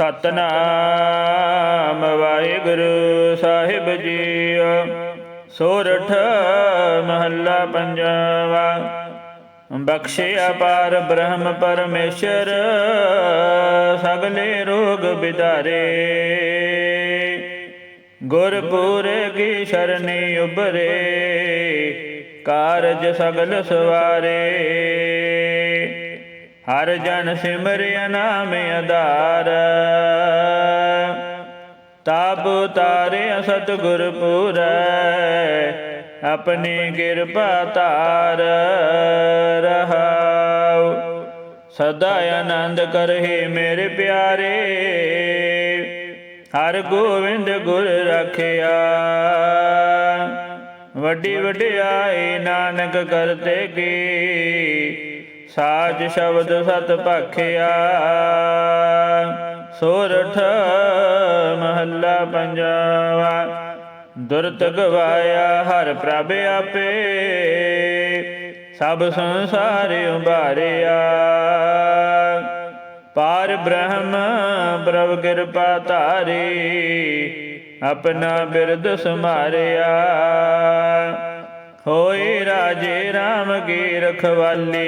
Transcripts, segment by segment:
ਸਤਨਾਮ ਵਾਹਿਗੁਰੂ ਸਾਹਿਬ ਜੀਓ। ਸੋਰਠ ਮਹੱਲਾ ਪੰਜਵਾ। ਬਖਸ਼ਿਆ ਪਾਰ ਬ੍ਰਹਮ ਪਰਮੇਸ਼ਰ, ਸਗਲੇ ਰੋਗ ਬਿਦਾਰੇ ਗੁਰਪੂਰੇ ਕੀ ਸ਼ਰਨੀ ਉਬਰੇ ਕਾਰਜ ਸਗਲ ਸਵਾਰੇ। ਹਰ ਜਨ ਸਿਮਰਿਆ ਨਾਮ ਆਧਾਰ ਤਾਪ ਤਾਰੇ ਸਤਿਗੁਰ ਪੂਰੈ, ਆਪਣੀ ਕਿਰਪਾ ਧਾਰ ਰਹਾਉ। ਸਦਾ ਆਨੰਦ ਕਰਹਿ ਮੇਰੇ ਪਿਆਰੇ, ਹਰ ਗੋਵਿੰਦ ਗੁਰ ਰਖਿਆ। ਵੱਡੀ ਵਡਿਆਈ ਨਾਨਕ ਕਰਤੇ ਕੀ ਸਾਜ ਸ਼ਬਦ ਸਤ ਭਖਿਆ। ਸੋਰਠ ਮਹੱਲਾ ਪੰਜਵਾ। ਦੁਰਤ ਗਵਾਇਆ ਹਰ ਪ੍ਰਭ ਆਪੇ। ਸਭ ਸੰਸਾਰ ਉਭਾਰਿਆ। ਪਾਰ ਬ੍ਰਹਮ ਪ੍ਰਭ ਕਿਰਪਾ ਧਾਰੀ। ਆਪਣਾ ਬਿਰਦ ਸਮਾਰਿਆ ਹੋਏ ਰਾਜੇ RAM ਕੀ ਰਖਵਾਲੀ।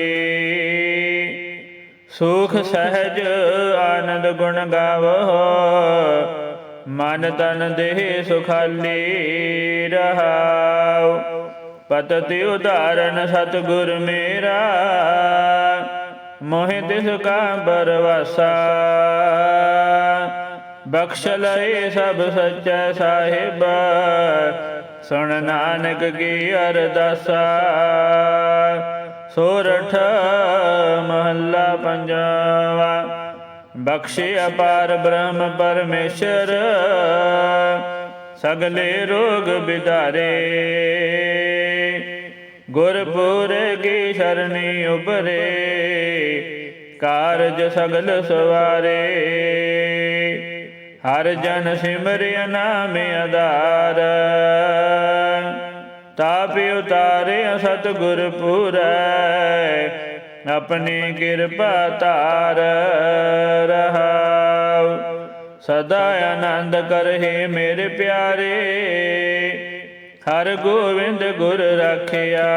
ਸੁਖ ਸਹਿਜ ਆਨੰਦ ਗੁਣ ਗਾਵੋ। ਮਨ ਤਨ ਦੇਹ ਸੁਖਾਲੀ ਰਹਾਉ। ਪਤਿ ਉਦਾਰਨ ਸਤਿਗੁਰ ਮੇਰਾ। ਮੋਹਿ ਤਿਸ ਕਾ ਬਰਵਾਸਾ ਬਖਸ਼ ਲਏ ਸਭ ਸੱਚਾ ਸਾਹਿਬ। ਸੁਣ ਨਾਨਕ ਕੀ ਅਰਦਾਸਾ। ਸੋਰਠ ਮਹੱਲਾ ਪੰਜਵਾ। ਬਖਸ਼ੇ ਅਪਾਰ ਬ੍ਰਹਮ ਪਰਮੇਸ਼ਰ, ਸਗਲੇ ਰੋਗ ਬਿਦਾਰੇ। ਗੁਰਪੁਰ ਕੀ ਸ਼ਰਣੀ ਉਬਰੇ ਕਾਰਜ ਸਗਲ ਸਵਾਰੇ। ਹਰ ਜਨ ਸਿਮਰਿਆ ਨਾਮ ਆਧਾਰ। ਤਾਪਿ ਉਤਾਰੇ ਸਤਿਗੁਰ ਪੂਰੈ, ਆਪਣੀ ਕਿਰਪਾ ਧਾਰ ਰਹਾਉ। ਸਦਾ ਆਨੰਦ ਕਰਹਿ ਮੇਰੇ ਪਿਆਰੇ, ਹਰ ਗੋਵਿੰਦ ਗੁਰ ਰਖਿਆ।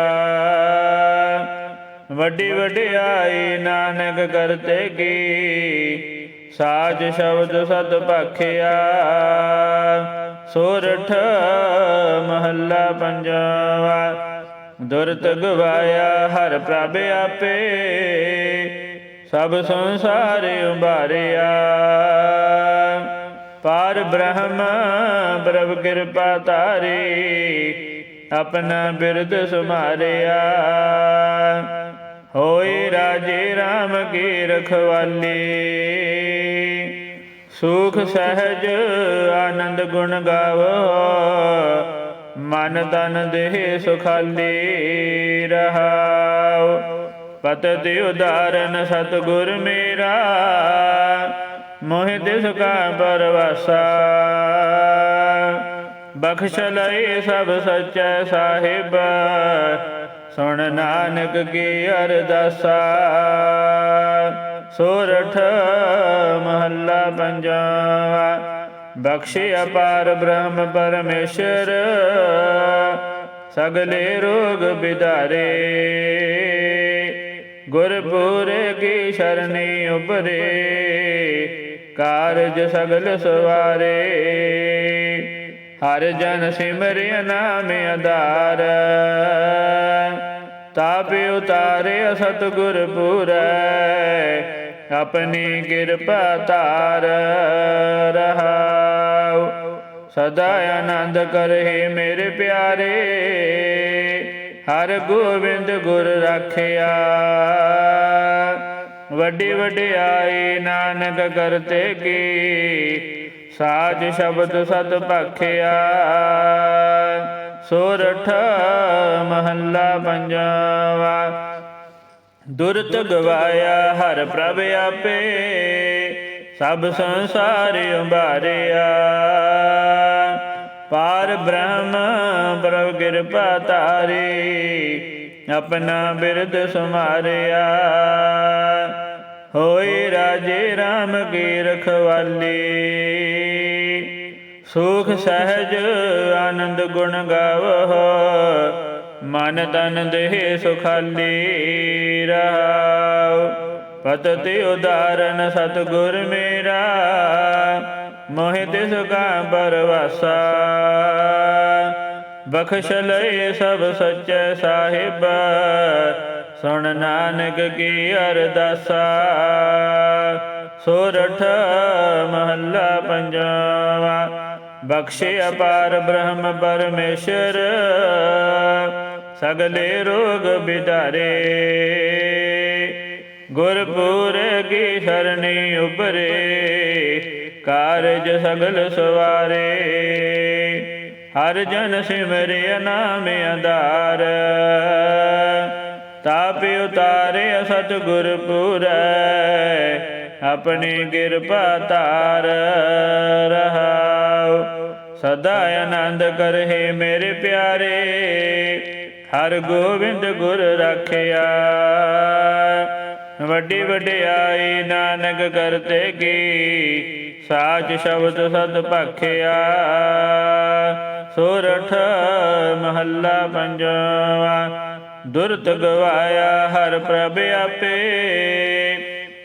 ਵੱਡੀ ਵਡਿਆਈ ਨਾਨਕ ਕਰਤੇ ਕੀ ਸਾਜ ਸ਼ਬਦ ਸਤ ਭਾਖਿਆ। ਸੋਰਠ ਮਹੱਲਾ ਪੰਜਵਾ। ਦੁਰਤ ਗਵਾਇਆ ਹਰ ਪ੍ਰਭ ਆਪੇ। ਸਭ ਸੰਸਾਰ ਉਭਾਰਿਆ। ਪਾਰ ਬ੍ਰਹਮ, ਪ੍ਰਭ ਕਿਰਪਾ ਧਾਰੀ। ਆਪਣਾ ਬਿਰਦ ਸੁਮਾਰਿਆ ਹੋਏ ਰਾਜੇ RAM ਕੀ ਰਖਵਾਲੀ। ਸੁਖ ਸਹਿਜ ਆਨੰਦ ਗੁਣ ਗਾਵੋ, ਮਨ ਤਨ ਦੇਹ ਸੁਖਾਲੀ ਰਹਾਉ। ਪਤਿ ਉਦਾਰਨ ਸਤਿਗੁਰ ਮੇਰਾ, ਮੋਹਿ ਤਿਸ ਕਾ ਪਰਵਾਸਾ। ਬਖਸ਼ ਲਏ ਸਭ ਸੱਚਾ ਸਾਹਿਬ, ਸੁਣ ਨਾਨਕ ਕੀ ਅਰਦਾਸਾ। ਸੋਰਠ ਮਹੱਲਾ ਪੰਜਵਾ ਬਖਸ਼ੇ ਅਪਾਰ ਬ੍ਰਹਮ ਪਰਮੇਸ਼ਰ, ਸਗਲੇ ਰੋਗ ਬਿਦਾਰੇ। ਗੁਰਪੂਰੇ ਕੀ ਸ਼ਰਣੀ ਉਬਰੇ ਕਾਰਜ ਸਗਲ ਸਵਾਰੇ। ਹਰ ਜਨ ਸਿਮਰਿਆ ਨਾਮ ਆਧਾਰ। ਤਾਪਿ ਉਤਾਰੇ ਸਤਿਗੁਰ ਪੂਰੈ, ਆਪਣੀ ਕਿਰਪਾ ਧਾਰ ਰਹਾਉ। ਸਦਾ ਆਨੰਦ ਕਰਹਿ ਮੇਰੇ ਪਿਆਰੇ, ਹਰ ਗੋਬਿੰਦ ਗੁਰ ਰਾਖਿਆ। ਵੱਡੀ ਵਡਿਆਈ ਨਾਨਕ ਕਰਤੇ ਕੀ, ਸਾਜ ਸ਼ਬਦ ਸਤ ਭਖਿਆ ਸੋਰਠ ਮਹੱਲਾ ਪੰਜਵਾ। ਦੁਰਤ ਗਵਾਇਆ ਹਰ ਪ੍ਰਭ ਆਪੇ, ਸਭ ਸੰਸਾਰ ਉਭਾਰਿਆ। ਪਾਰ ਬ੍ਰਹਮ ਪ੍ਰਭ ਕਿਰਪਾ ਤਾਰੀ ਆਪਣਾ ਬਿਰਦ ਸਮਾਰਿਆ। ਹੋਏ ਰਾਜੇ RAM ਕੀ ਰਖਵਾਲੀ। ਸੁਖ ਸਹਿਜ ਆਨੰਦ ਗੁਣ ਗਾਵਹੁ, ਮਨ ਤਨ ਦੇਹ ਸੁਖਾਲੀ ਰਹਾਉ ਪਤਿ ਉਦਾਰਨ ਸਤਿਗੁਰ ਮੇਰਾ, ਮੋਹਿ ਤਿਸ ਕਾ ਪਰਵਾਸਾ। ਬਖਸ਼ ਲਏ ਸਭ ਸੱਚੇ ਸਾਹਿਬ, ਸੁਣ ਨਾਨਕ ਕੀ ਅਰਦਾਸਾ। ਸੋਰਠ ਮਹੱਲਾ ਪੰਜਵਾ। ਬਖਸ਼ੇ ਅਪਾਰ ਬ੍ਰਹਮ ਪਰਮੇਸ਼ਰ, ਸਗਲੇ ਰੋਗ ਬਿਦਾਰੇ ਗੁਰਪੁਰ ਕੀ ਸ਼ਰਣੀ ਉਬਰੇ ਕਾਰਜ ਸਗਲ ਸਵਾਰੇ। ਹਰ ਜਨ ਸਿਮਰਿਆ ਨਾਮ ਆਧਾਰ। ਤਾਪ ਉਤਾਰੇ ਸਤਿਗੁਰ ਪੂਰੈ ਆਪਣੀ ਕਿਰਪਾ ਧਾਰ ਰਹਾਉ। ਸਦਾ ਆਨੰਦ ਕਰਹਿ ਮੇਰੇ ਪਿਆਰੇ। ਹਰ ਗੋਬਿੰਦ ਗੁਰ ਰਾਖਿਆ। ਵੱਡੀ ਵਡਿਆਈ ਨਾਨਕ ਕਰਤੇ ਕੀ। ਸਾਚ ਸ਼ਬਦ ਸਤ ਭਖਿਆ ਸੋਰਠ ਮਹੱਲਾ ਪੰਜਵਾ। ਦੁਰਤ ਗਵਾਇਆ ਹਰ ਪ੍ਰਭ ਆਪੇ।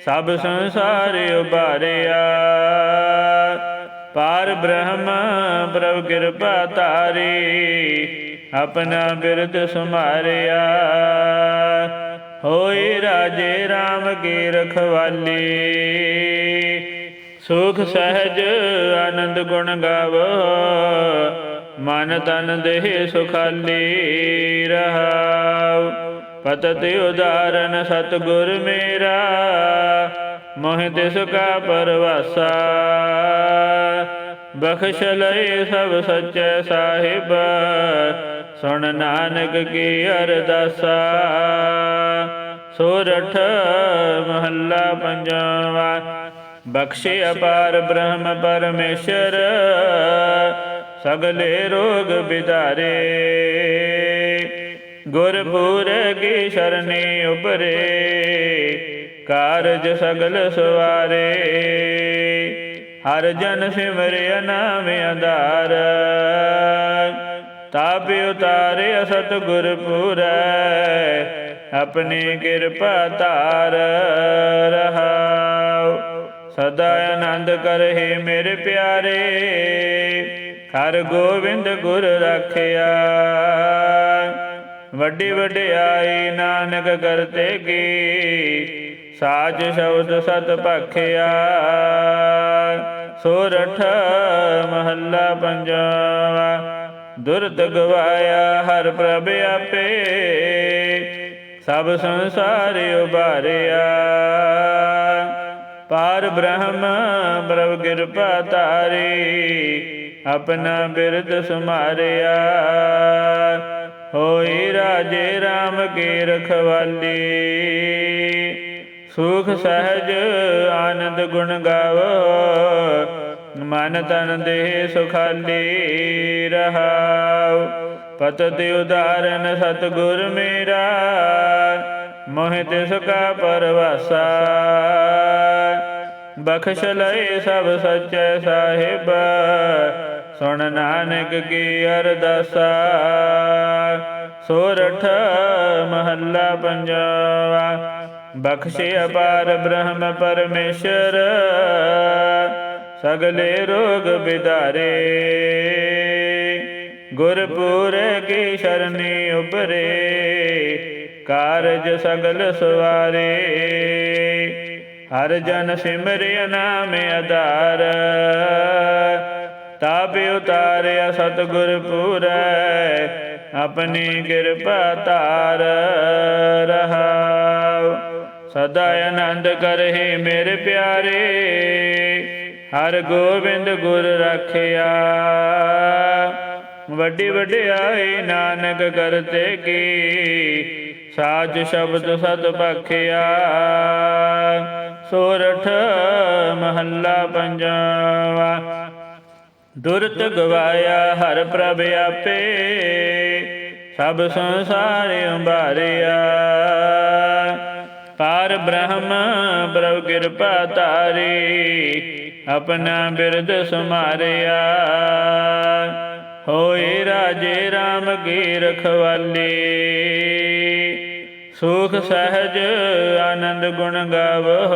ਸਭ ਸੰਸਾਰ ਉਬਾਰਿਆ ਪਾਰ ਬ੍ਰਹਮ, ਪ੍ਰਭ ਕਿਰਪਾ ਤਾਰੀ ਆਪਣਾ ਬਿਰਦ ਸੁਮਾਰਿਆ ਹੋਏ ਰਾਜੇ RAM ਕੀ ਰਖਵਾਲੀ। ਸੁਖ ਸਹਿਜ ਆਨੰਦ ਗੁਣ ਗਾਵੋ। ਮਨ ਤਨ ਦੇਹ ਸੁਖਾਲੀ ਰਹਾਉ। ਪਤਿ ਉਦਾਰਨ ਸਤਿਗੁਰ ਮੇਰਾ, ਮੋਹਿ ਤਿਸ ਕਾ ਪਰਵਾਸਾ। ਬਖਸ਼ ਲਏ ਸਭ ਸੱਚੇ ਸਾਹਿਬ, ਸੁਣ ਨਾਨਕ ਕੀ ਅਰਦਾਸਾ। ਸੋਰਠ ਮਹੱਲਾ ਪੰਜਵਾ, ਬਖਸ਼ੇ ਅਪਾਰ ਬ੍ਰਹਮ ਪਰਮੇਸ਼ਰ, ਸਗਲੇ ਰੋਗ ਬਿਦਾਰੇ ਗੁਰਪੁਰ ਕੀ ਸ਼ਰਣੀ ਉਬਰੇ ਕਾਰਜ ਸਗਲ ਸਵਾਰੇ। ਹਰ ਜਨ ਸਿਮਰਿਆ ਨਾਮ ਆਧਾਰ ਤਾਪ ਉਤਾਰੇ ਸਤਿਗੁਰ ਪੂਰੈ, ਆਪਣੀ ਕਿਰਪਾ ਧਾਰ ਰਹਾਉ। ਸਦਾ ਆਨੰਦ ਕਰਹਿ ਮੇਰੇ ਪਿਆਰੇ, ਹਰ ਗੋਬਿੰਦ ਗੁਰ ਰਾਖਿਆ। ਵੱਡੇ ਵਡਿਆਈ ਨਾਨਕ ਕਰਤੇ ਕੀ? ਸਾਜ ਸ਼ਬਦ ਸਤ ਭਖਿਆ ਸੋਰਠ ਮਹੱਲਾ ਪੰਜਵਾ। ਦੁਰਤ ਗਵਾਇਆ ਹਰ ਪ੍ਰਭ ਆਪੇ। ਸਭ ਸੰਸਾਰ ਉਭਾਰਿਆ। ਪਾਰ ਬ੍ਰਹਮ ਪ੍ਰਭ ਕਿਰਪਾ ਤਾਰੀ ਆਪਣਾ ਬਿਰਦ ਸੁਮਾਰਿਆ। ਹੋਈ ਰਾਜੇ RAM ਕੀ ਰਖਵਾਲੀ। ਸੁਖ ਸਹਿਜ ਆਨੰਦ ਗੁਣ ਗਾਵੋ, ਮਨ ਤਨ ਦੇਹ ਸੁਖਾਲੀ ਰਹਾਉ ਪਤਿ ਉਦਾਰਨ ਸਤਿਗੁਰ ਮੇਰਾ, ਮੋਹਿ ਤਿਸ ਕਾ ਪਰਵਾਸਾ। ਬਖਸ਼ ਲਏ ਸਭ ਸੱਚੇ ਸਾਹਿਬ ਸੁਣ ਨਾਨਕ ਕੀ ਅਰਦਾਸਾ ਸੋਰਠ ਮਹੱਲਾ ਪੰਜਵਾ। ਬਖਸ਼ੇ ਅਪਾਰ ਬ੍ਰਹਮ ਪਰਮੇਸ਼ਰ, ਸਗਲੇ ਰੋਗ ਬਿਦਾਰੇ ਗੁਰਪੁਰ ਕੀ ਸ਼ਰਨੀ ਉਪਰੇ, ਕਾਰਜ ਸਗਲ ਸਵਾਰੇ। ਹਰ ਜਨ ਸਿਮਰਿਆ ਨਾਮ ਆਧਾਰ ਤਾਪ ਉਤਾਰਿਆ ਸਤਿਗੁਰ ਪੂਰੈ, ਆਪਣੀ ਕਿਰਪਾ ਧਾਰ ਰਹਾਉ। ਸਦਾ ਆਨੰਦ ਕਰਹਿ ਮੇਰੇ ਪਿਆਰੇ, ਹਰ ਗੋਬਿੰਦ ਗੁਰ ਰਾਖਿਆ। ਵੱਡੀ ਵਡਿਆਈ ਨਾਨਕ ਕਰਤੇ ਕੀ ਸਾਜ ਸ਼ਬਦ ਸਤ ਭਖਿਆ ਸੋਰਠ ਮਹੱਲਾ ਪੰਜਵਾ ਦੁਰਤ ਗਵਾਇਆ, ਹਰ ਪ੍ਰਭ ਆਪੇ। ਸਭ ਸੰਸਾਰ ਉਬਾਰਿਆ ਪਾਰ ਬ੍ਰਹਮ, ਪ੍ਰਭ ਕਿਰਪਾ ਧਾਰੀ। ਆਪਣਾ ਬਿਰਦ ਸਮਾਰਿਆ। ਹੋਏ ਰਾਜੇ RAM ਕੀ ਰਖਵਾਲੀ। ਸੁਖ, ਸਹਿਜ, ਆਨੰਦ ਗੁਣ ਗਾਵੋ।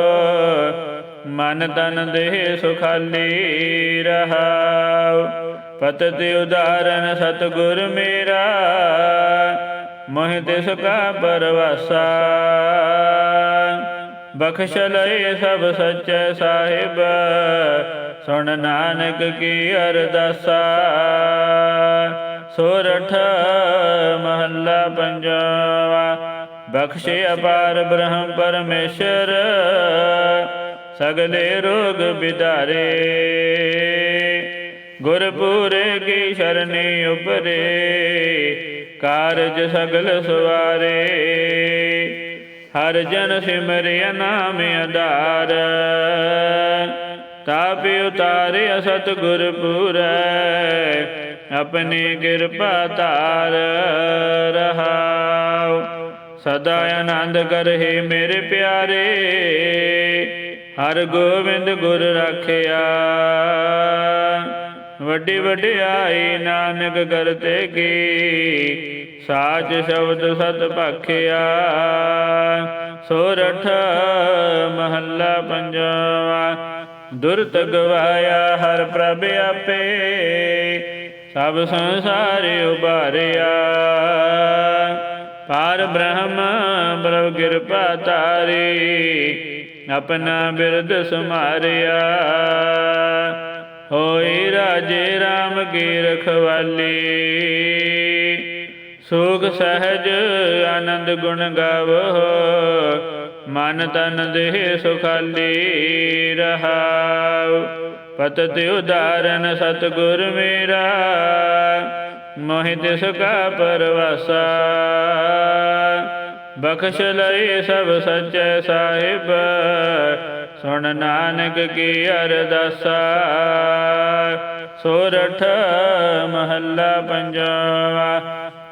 ਮਨ ਤਨ ਦੇਹ ਸੁਖਾਲੀ ਰਹਾਉ। ਪਤਿ ਉਦਾਰਨ ਸਤਿਗੁਰ ਮੇਰਾ, ਮੋਹਿ ਤਿਸ ਕਾ ਪਰਵਾਸਾ। ਬਖਸ਼ ਲਏ ਸਭ ਸੱਚੇ ਸਾਹਿਬ, ਸੁਣ ਨਾਨਕ ਕੀ ਅਰਦਾਸਾ। ਸੋਰਠ ਮਹੱਲਾ ਪੰਜਵਾ, ਬਖਸ਼ੇ ਅਪਾਰ ਬ੍ਰਹਮ ਪਰਮੇਸ਼ਰ ਸਗਲੇ ਰੋਗ ਵਿਦਾਰੇ ਗੁਰਪੂਰੇ ਕੀ ਸ਼ਰਨੀ ਉਪਰੇ, ਕਾਰਜ ਸਗਲ ਸਵਾਰੇ। ਹਰ ਜਨ ਸਿਮਰਿਆ ਨਾਮ ਆਧਾਰ ਤਾਪਿ ਉਤਾਰੇ ਸਤ ਗੁਰ ਆਪਣੀ ਕਿਰਪਾ ਧਾਰ ਰਹਾਉ। ਸਦਾ ਆਨੰਦ ਕਰਹਿ ਮੇਰੇ ਪਿਆਰੇ। ਹਰ ਗੋਬਿੰਦ ਗੁਰ ਰਾਖਿਆ। ਵੱਡੀ ਵਡਿਆਈ ਨਾਨਕ ਕਰਤੇ ਕੀ, ਸਾਚ ਸ਼ਬਦ ਸਤ ਭਾਖਿਆ ਸੋਰਠ ਮਹੱਲਾ ਪੰਜਵਾ, ਦੁਰਤ ਗਵਾਇਆ ਹਰ ਪ੍ਰਭ ਆਪੇ, ਸਭ ਸੰਸਾਰ ਉਭਾਰਿਆ। ਪਾਰ ਬ੍ਰਹਮ ਪ੍ਰਭ ਕਿਰਪਾ ਤਾਰੀ ਆਪਣਾ ਬਿਰਦ ਸਮਾਰਿਆ। ਹੋਈ ਰਾਜੇ RAM ਕੀ ਰਖਵਾਲੀ। ਸੁਖ ਸਹਿਜ ਆਨੰਦ ਗੁਣ ਗਾਵੋ। ਮਨ ਤਨ ਦੇਹ ਸੁਖਾਲੀ ਰਹਾਉ। ਪਤਿ ਉਦਾਰਨ ਸਤਿਗੁਰ ਮੇਰਾ। ਮੋਹਿ ਤਿਸ ਕਾ ਪਰਵਾਸਾ। ਬਖਸ਼ ਲਏ ਸਭ ਸੱਚੇ ਸਾਹਿਬ। ਸੁਣ ਨਾਨਕ ਕੀ ਅਰਦਾਸਾ। ਸੋਰਠ ਮਹੱਲਾ ਪੰਜਵਾ।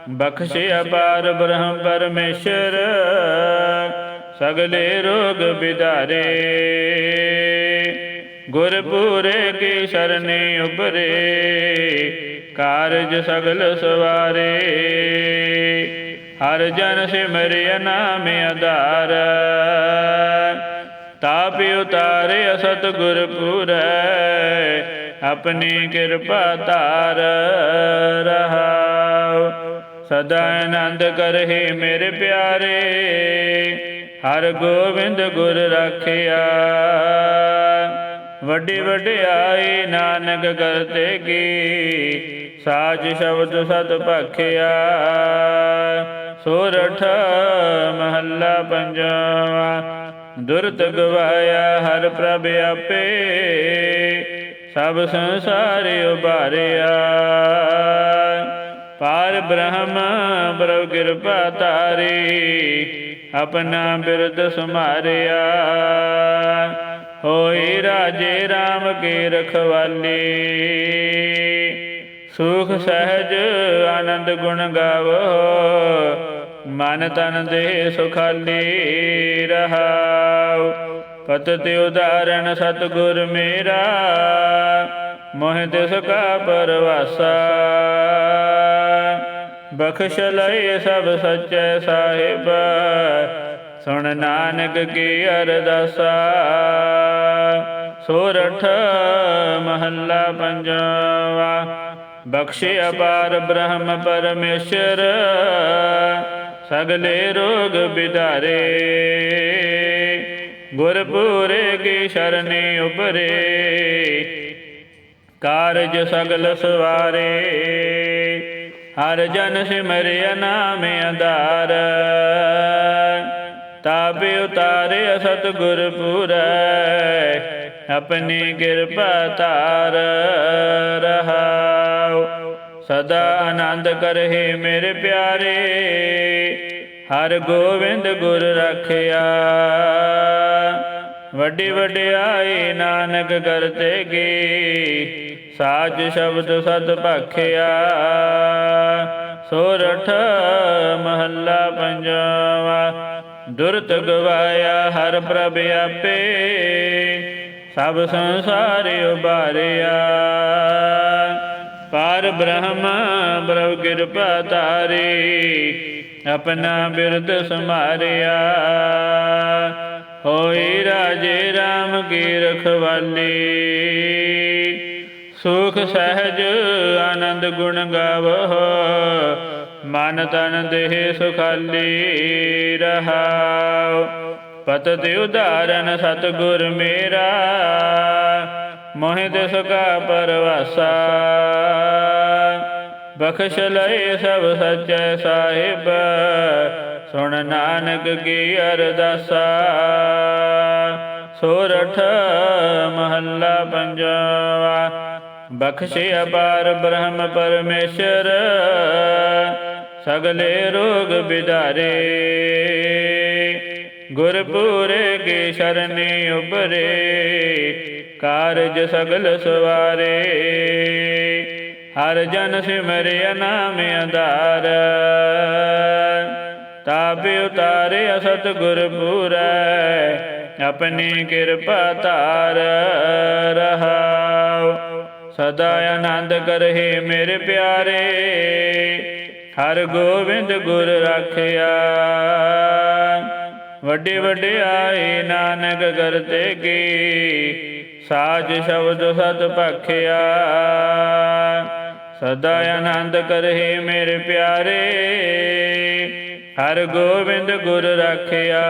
ਬਖਸ਼ ਅਪਾਰ ਬ੍ਰਹਮ ਪਰਮੇਸ਼ਰ। ਸਗਲੇ ਰੋਗ ਬਿਦਾਰੇ ਗੁਰਪੂਰੇ ਕੀ ਸ਼ਰਨੇ ਉਬਰੇ ਕਾਰਜ ਸਗਲ ਸਵਾਰੇ। ਹਰ ਜਨ ਸਿਮਰਿਆ ਨਾਮ ਆਧਾਰ ਤਾਪਿ ਉਤਾਰੇ ਅਸਤ ਗੁਰ ਪੂਰੈ, ਆਪਣੀ ਕਿਰਪਾ ਧਾਰ ਰਹਾਉ। ਸਦਾ ਆਨੰਦ ਕਰਹਿ ਮੇਰੇ ਪਿਆਰੇ, ਹਰ ਗੋਬਿੰਦ ਗੁਰ ਰਾਖਿਆ। ਵੱਡੇ ਵਡਿਆਈ ਨਾਨਕ ਕਰਤੇ ਕੀ, ਸਾਜ ਸ਼ਬਦ ਸਤ ਭਖਿਆ ਸੋਰਠ ਮਹੱਲਾ ਪੰਜਵਾ, ਦੁਰਤ ਗਵਾਇਆ ਹਰ ਪ੍ਰਭ ਆਪੇ, ਸਭ ਸੰਸਾਰ ਉਭਾਰਿਆ। ਪਾਰ ਬ੍ਰਹਮ ਪ੍ਰਭ ਕਿਰਪਾ ਤਾਰੀ ਆਪਣਾ ਬਿਰਦ ਸੁਮਾਰਿਆ ਹੋਈ ਰਾਜੇ RAM ਕੀ ਰਖਵਾਲੀ। ਸੁਖ ਸਹਿਜ ਆਨੰਦ ਗੁਣ ਗਾਵੋ, ਮਨ ਤਨ ਦੇ ਸੁਖਾਲੀ ਰਹਾਉ। ਤੇ ਉਦਾਰਨ ਸਤਿਗੁਰ ਮੇਰਾ, ਮੋਹਿ ਤਿਸ ਕਾ ਪਰਵਾਸਾ। ਬਖਸ਼ ਲਏ ਸਭ ਸੱਚੇ ਸਾਹਿਬ, ਸੁਣ ਨਾਨਕ ਕੀ ਅਰਦਾਸਾ। ਸੋਰਠ ਮਹੱਲਾ ਪੰਜਵਾ। ਬਖਸ਼ੇ ਅਪਾਰ ਬ੍ਰਹਮ ਪਰਮੇਸ਼ਰ, ਸਗਲੇ ਰੋਗ ਬਿਦਾਰੇ ਗੁਰਪੂਰੇ ਕੀ ਸ਼ਰਨੇ ਉਪਰੇ, ਕਾਰਜ ਸਗਲ ਸਵਾਰੇ। ਹਰ ਜਨ ਸਿਮਰਿਆ ਨਾਮ ਆਧਾਰ ਤਾਪਿ ਉਤਾਰੇ ਸਤ ਗੁਰ ਆਪਣੀ ਕਿਰਪਾ ਧਾਰ ਰਹਾਉ ਸਦਾ ਆਨੰਦ ਕਰਹਿ ਮੇਰੇ ਪਿਆਰੇ। ਹਰ ਗੋਬਿੰਦ ਗੁਰ ਰਖਿਆ। ਵੱਡੀ ਵਡਿਆਈ ਨਾਨਕ ਕਰਤੇ ਕੀ ਸਾਜ ਸ਼ਬਦ ਸਤ ਭਖਿਆ। ਸੋਰਠ ਮਹੱਲਾ ਪੰਜਵਾ। ਦੁਰਤ ਗਵਾਇਆ ਹਰ ਪ੍ਰਭ ਆਪੇ। ਸਭ ਸੰਸਾਰ ਉਬਾਰਿਆ ਪਾਰ ਬ੍ਰਹਮ ਬ੍ਰਹਮ ਕਿਰਪਾ ਤਾਰੀ ਆਪਣਾ ਬਿਰਦ ਸਮਾਰਿਆ ਹੋਈ ਰਾਜੇ RAM ਕੀ ਰਖਵਾਲੀ। ਸੁਖ, ਸਹਿਜ, ਆਨੰਦ ਗੁਣ ਗਾਵੋ। ਮਨ ਤਨ ਦੇਹ ਸੁਖਾਲੀ ਰਹਾਉ ਪਤਿ ਉਦਾਰਨ ਸਤਿਗੁਰ ਮੇਰਾ, ਮੋਹਿ ਦਿਸ ਕਾ ਪਰਵਾਸਾ। ਬਖਸ਼ ਲਏ ਸਭ ਸੱਚੇ ਸਾਹਿਬ, ਸੁਣ ਨਾਨਕ ਕੀ ਅਰਦਾਸਾ। ਸੋਰਠ ਮਹੱਲਾ ਪੰਜਵਾ, ਬਖਸ਼ੇ ਅਪਾਰ ਬ੍ਰਹਮ ਪਰਮੇਸ਼ਰ, ਸਗਲੇ ਰੋਗ ਬਿਦਾਰੇ। ਗੁਰਪੂਰੇ ਕੀ ਸ਼ਰਨੀ ਉਬਰੇ ਕਾਰਜ ਸਗਲ ਸਵਾਰੇ। ਹਰ ਜਨ ਸਿਮਰਿਆ ਨਾਮ ਆਧਾਰ ਤਾਪਿ ਉਤਾਰੇ ਅਸਤ ਗੁਰ ਆਪਣੀ ਕਿਰਪਾ ਧਾਰ ਰਹਾਉ। ਸਦਾ ਆਨੰਦ ਕਰਹਿ ਮੇਰੇ ਪਿਆਰੇ, ਹਰ ਗੋਬਿੰਦ ਗੁਰ ਰਾਖਿਆ। ਵੱਡੇ ਵੱਡੇ ਆਏ ਨਾਨਕ ਕਰਤੇ ਕੀ ਸਾਜ ਸ਼ਬਦ ਸਤ ਭਖਿਆ। ਸਦਾ ਆਨੰਦ ਕਰਹਿ ਮੇਰੇ ਪਿਆਰੇ। ਹਰ ਗੋਬਿੰਦ ਗੁਰ ਰਾਖਿਆ।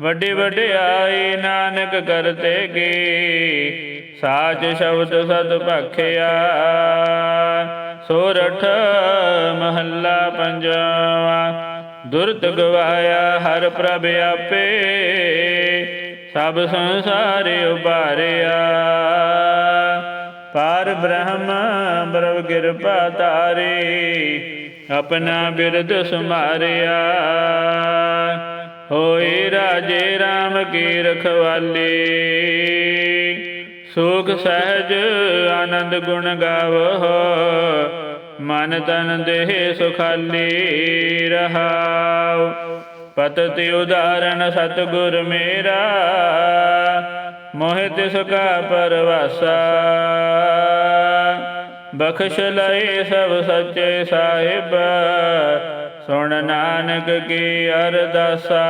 ਵੱਡੇ ਵੱਡੇ ਆਏ ਨਾਨਕ ਕਰਤੇ ਕੀ ਸਾਚ ਸ਼ਬਦ ਸਤ ਭਖਿਆ। ਸੋਰਠ ਮਹੱਲਾ ਪੰਜਵਾ। ਦੁਰਤ ਗਵਾਇਆ ਹਰ ਪ੍ਰਭ ਆਪੇ। ਸਭ ਸੰਸਾਰ ਉਬਾਰਿਆ ਪਾਰ ਬ੍ਰਹਮ ਬ੍ਰਹਮ ਕਿਰਪਾ ਤਾਰੀ ਆਪਣਾ ਬਿਰਦ ਸਮਾਰਿਆ ਹੋਏ ਰਾਜੇ RAM ਕੀ ਰਖਵਾਲੀ। ਸੁਖ, ਸਹਿਜ, ਆਨੰਦ ਗੁਣ ਗਾਵੋ। ਮਨ ਤਨ ਦੇਹ ਸੁਖਾਲੀ ਰਹਾਉ। ਪਤਿ ਉਦਾਰਨ ਸਤਿਗੁਰ ਮੇਰਾ, ਮੋਹਿ ਤਿਸ ਕਾ ਪਰਵਾਸਾ। ਬਖਸ਼ ਲਏ ਸਭ ਸੱਚੇ ਸਾਹਿਬ, ਸੁਣ ਨਾਨਕ ਕੀ ਅਰਦਾਸਾ।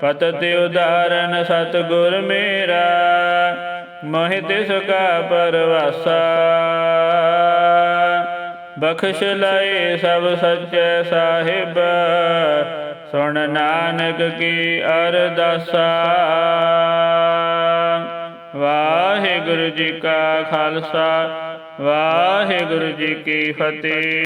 ਪਤਿ ਉਦਾਰਨ ਸਤਿਗੁਰ ਮੇਰਾ ਮੋਹਿ ਤਿਸ ਕਾ ਪਰਵਾਸਾ। ਬਖਸ਼ ਲਏ ਸਭ ਸੱਚੇ ਸਾਹਿਬ। ਸੁਣ ਨਾਨਕ ਕੀ ਅਰਦਾਸਾ। ਵਾਹਿਗੁਰੂ ਜੀ ਕਾ ਖਾਲਸਾ। ਵਾਹਿਗੁਰੂ ਜੀ ਕੀ ਫਤਿਹ।